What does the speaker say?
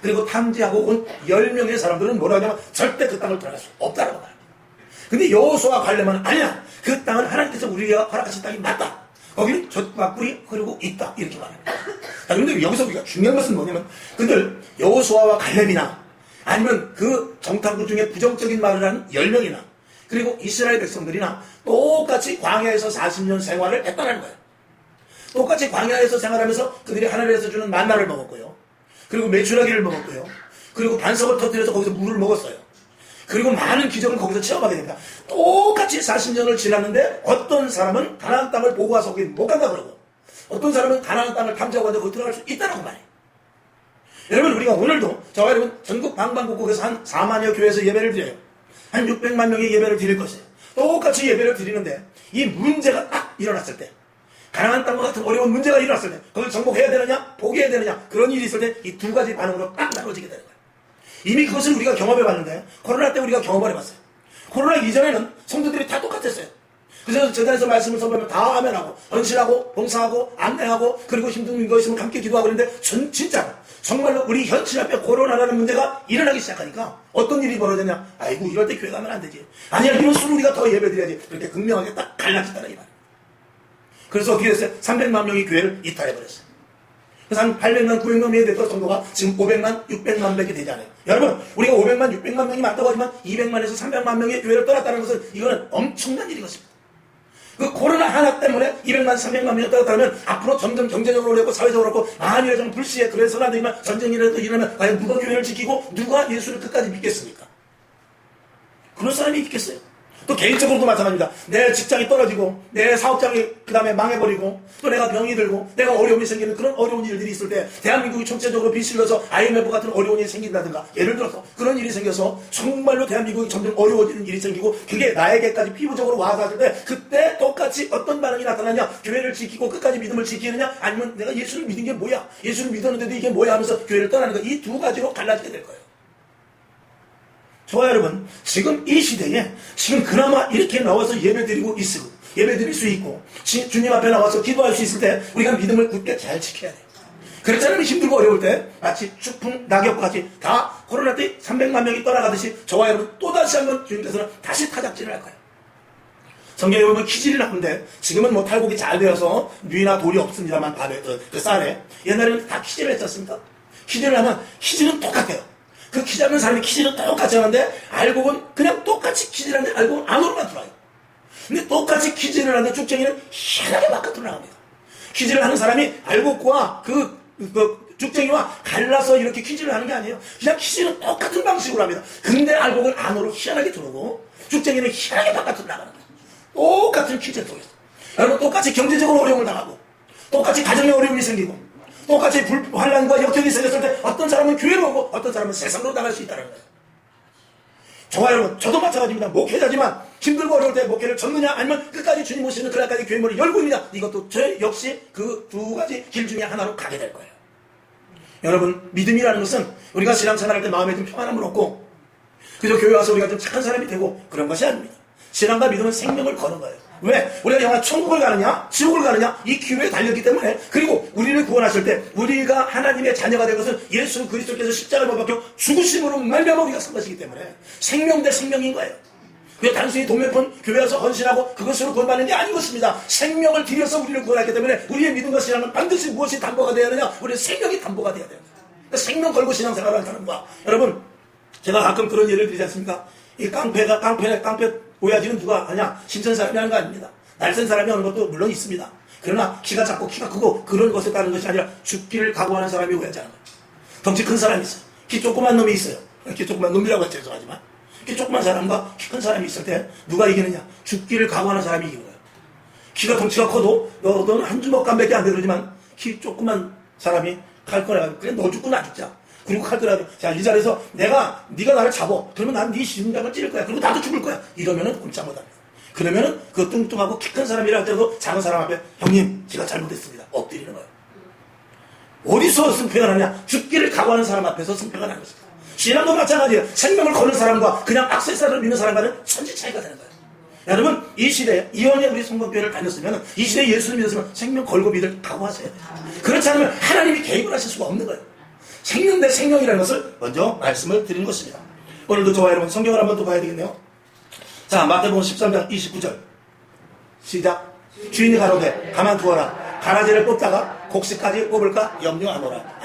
그리고 탐지하고 온 10명의 사람들은 뭐라 하냐면 절대 그 땅을 들어갈 수 없다라고 말합니다. 근데 여호수아 갈렙은 아니야. 그 땅은 하나님께서 우리가 허락하신 땅이 맞다. 거기는 젖과 꿀이 흐르고 있다. 이렇게 말합니다. 자, 그런데 여기서 우리가 중요한 것은 뭐냐면 그들 여호수아와 갈렙이나 아니면 그 정탐구 중에 부정적인 말을 하는 10명이나 그리고 이스라엘 백성들이나 똑같이 광야에서 40년 생활을 했다는 거예요. 똑같이 광야에서 생활하면서 그들이 하늘에서 주는 만나를 먹었고요. 그리고 메추라기를 먹었고요. 그리고 반석을 터뜨려서 거기서 물을 먹었어요. 그리고 많은 기적을 거기서 체험하게 됩니다. 똑같이 40년을 지났는데 어떤 사람은 가나안 땅을 보고 와서 거기 못 간다 그러고 어떤 사람은 가나안 땅을 탐지하고 와서 거기 들어갈 수 있다는 말이에요. 여러분 우리가 오늘도 저와 여러분 전국 방방곡곡에서 한 4만여 교회에서 예배를 드려요. 한 600만 명의 예배를 드릴 것이에요. 똑같이 예배를 드리는데 이 문제가 딱 일어났을 때 가난한 땅과 같은 어려운 문제가 일어났을 때 그걸 정복해야 되느냐 포기해야 되느냐 그런 일이 있을 때 이 두 가지 반응으로 딱 나눠지게 되는 거예요. 이미 그것을 우리가 경험해 봤는데 코로나 때 우리가 경험을 해봤어요. 코로나 이전에는 성도들이 다 똑같았어요. 그래서 저자에서 말씀을 선보면 다 아멘하고 헌신하고 봉사하고 안내하고 그리고 힘든 거 있으면 함께 기도하고 그러는데 전 진짜로 정말로 우리 현실 앞에 코로나라는 문제가 일어나기 시작하니까 어떤 일이 벌어졌냐 아이고 이럴 때 교회 가면 안 되지 아니야 이럴수록 우리가 더 예배 드려야지 그렇게 극명하게 딱 갈라졌다는 이 말이에요 그래서 어떻게 됐어요? 300만 명이 교회를 이탈해버렸어요 그래서 한 800만, 900만 명이 됐던 정도가 지금 500만, 600만 명이 되지 않아요. 여러분, 우리가 500만, 600만 명이 많다고 하지만 200만에서 300만 명의 교회를 떠났다는 것은 이거는 엄청난 일인 것입니다. 그 코로나 하나 때문에 200만, 300만 명이 떠났다면 앞으로 점점 경제적으로 어렵고 사회적으로 만일에 좀 불시에 그래서라도 일어나 전쟁이라도 일어나면 과연 누가 교회를 지키고 누가 예수를 끝까지 믿겠습니까? 그런 사람이 있겠어요? 또 개인적으로도 마찬가지입니다. 내 직장이 떨어지고 내 사업장이 그 다음에 망해버리고 또 내가 병이 들고 내가 어려움이 생기는 그런 어려운 일들이 있을 때 대한민국이 총체적으로 빚실려서 IMF 같은 어려운 일이 생긴다든가 예를 들어서 그런 일이 생겨서 정말로 대한민국이 점점 어려워지는 일이 생기고 그게 나에게까지 피부적으로 할때 그때 똑같이 어떤 반응이 나타나냐 교회를 지키고 끝까지 믿음을 지키느냐 아니면 내가 예수를 믿은 게 뭐야 예수를 믿었는데도 이게 뭐야 하면서 교회를 떠나는 거 이 두 가지로 갈라지게 될 거예요. 저와 여러분, 지금 이 시대에 지금 그나마 이렇게 나와서 예배 드리고 있고, 예배 드릴 수 있고, 지- 주님 앞에 나와서 기도할 수 있을 때 우리가 믿음을 굳게 잘 지켜야 돼요. 그렇잖아요. 힘들고 어려울 때 마치 추풍 낙엽같이 다 코로나 때 300만 명이 떠나가듯이 저와 여러분 또다시 한번 주님께서는 다시 타작질을 할 거예요. 성경에 보면 키질을 하는데 지금은 뭐 탈곡이 잘 되어서 뉘나 돌이 없습니다만 밥에 그, 그 쌀에 옛날에는 다 키질을 했지 않습니까? 키질을 하면 키질은 똑같아요. 그 키질 하는 사람이 키질은 똑같이 하는데 보면 그냥 똑같이 키질하는데 보면 안으로만 들어와요. 근데 똑같이 키질을 하는데 쭉쟁이는 희한하게 바깥으로 나갑니다. 키질을 하는 사람이 알곡과 그, 그 쭉쟁이와 갈라서 이렇게 키질을 하는 게 아니에요. 그냥 키질은 똑같은 방식으로 합니다. 근데 알곡은 안으로 희한하게 들어오고 쭉쟁이는 희한하게 바깥으로 나가는 거예요. 똑같은 키질 속에서. 여러분 똑같이 경제적으로 어려움을 당하고 똑같이 가정에 어려움이 생기고 똑같이 불, 환란과 역경이 생겼을 때 어떤 사람은 교회로 오고 어떤 사람은 세상으로 나갈 수 있다는 거예요. 저와 여러분, 저도 마찬가지입니다. 목회자지만 힘들고 어려울 때 목회를 접느냐 아니면 끝까지 주님 오시는 그날까지 교회 문을 열고 있느냐 이것도 저 역시 그 두 가지 길 중에 하나로 가게 될 거예요. 여러분, 믿음이라는 것은 우리가 신앙생활할 때 마음에 좀 평안함을 얻고 그저 교회 와서 우리가 좀 착한 사람이 되고 그런 것이 아닙니다. 신앙과 믿음은 생명을 거는 거예요. 왜? 우리가 영원 천국을 가느냐, 지옥을 가느냐, 이 기회에 달렸기 때문에, 그리고 우리를 구원하실 때, 우리가 하나님의 자녀가 된 것은 예수 그리스도께서 십자가를 못 박혀 죽으심으로 말미암아 우리가 산 것이기 때문에, 생명 대 생명인 거예요. 그게 단순히 돈몇푼 교회 와서 헌신하고 그것으로 구원받는 게 아닌 것입니다. 생명을 들여서 우리를 구원하기 때문에 우리의 믿음과 신앙은 반드시 무엇이 담보가 되어야 하느냐? 우리의 생명이 담보가 되어야 됩니다. 그러니까 생명 걸고 신앙생활을 하는 거야. 여러분, 제가 가끔 그런 예를 드리지 않습니까? 이 깡패가, 깡패, 깡패 오야지는 누가 하냐? 신천 사람이 하는 거 아닙니다. 날쌘 사람이 하는 것도 물론 있습니다. 그러나 키가 작고 키가 크고 그런 것에 따른 것이 아니라 죽기를 각오하는 사람이 오야지하는 거예요. 덩치 큰 사람이 있어요. 키 조그만 놈이 있어요. 키 조그만 놈이라고 해서 죄송하지만. 키 조그만 사람과 키 큰 사람이 있을 때 누가 이기느냐? 죽기를 각오하는 사람이 이기는 거예요. 키가 덩치가 커도 너, 너는 한 주먹간밖에 안 되지만 키 조그만 사람이 칼 꺼내가지고 그래 너 죽고 나 죽자. 그리고 칼 꺼내가지고 자이 자리에서 내가 네가 나를 잡어. 그러면 난 네 심장을 찌를 거야. 그리고 나도 죽을 거야. 이러면은 꼼짝 못합니다. 그러면은 그 뚱뚱하고 키 큰 사람이라 할때도 작은 사람 앞에 형님 제가 잘못했습니다. 엎드리는 거예요. 어디서 승패가 나냐? 죽기를 각오하는 사람 앞에서 승패가 나는 것입니다. 신앙도 마찬가지예요. 생명을 거는 사람과 그냥 악세사를 믿는 사람과는 천지 차이가 되는 거예요. 여러분 이 시대에 이혼의 우리 성공교회를 다녔으면 이 시대에 예수를 믿었으면 생명 걸고 믿을 각오하셔야 돼요. 그렇지 않으면 하나님이 개입을 하실 수가 없는 거예요. 생명 대 생명이라는 것을 먼저 말씀을 드리는 것입니다. 오늘도 저와 여러분 성경을 한번 더 봐야 되겠네요. 자, 마태복음 13장 29절. 시작. 주인이 가로되 가만 두어라. 가라지를 뽑다가 곡식까지 뽑을까 염려하노라.